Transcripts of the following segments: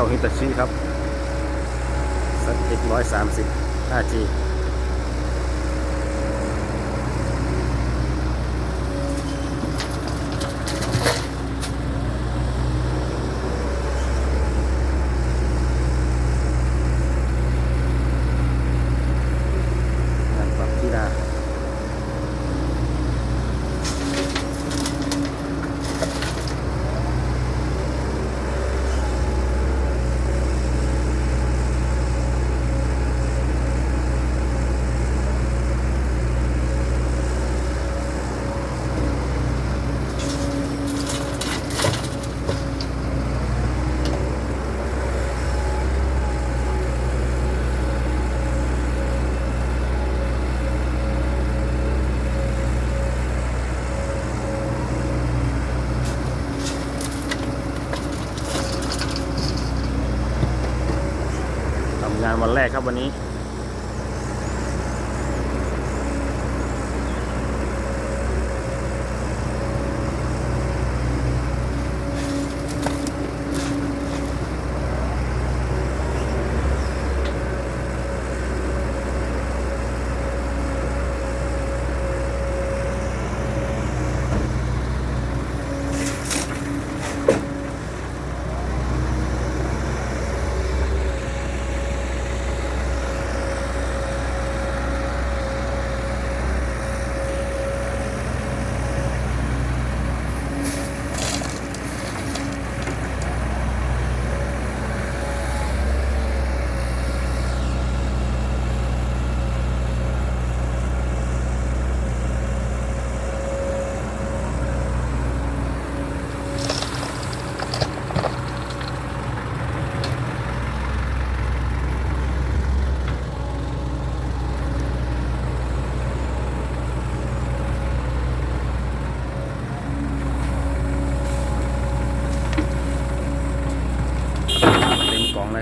จ้าฮิตาชิครับสักเอ็กร้อยสามสิบ 5G งานวันแรกครับวันนี้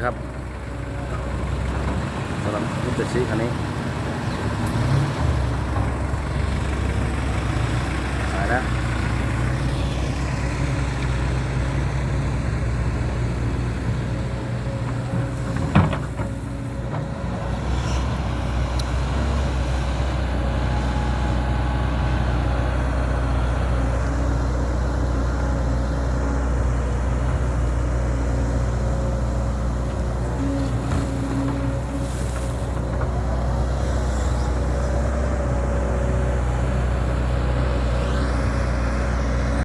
ครับสำหรับมิเนเจ็ดซีคันนี้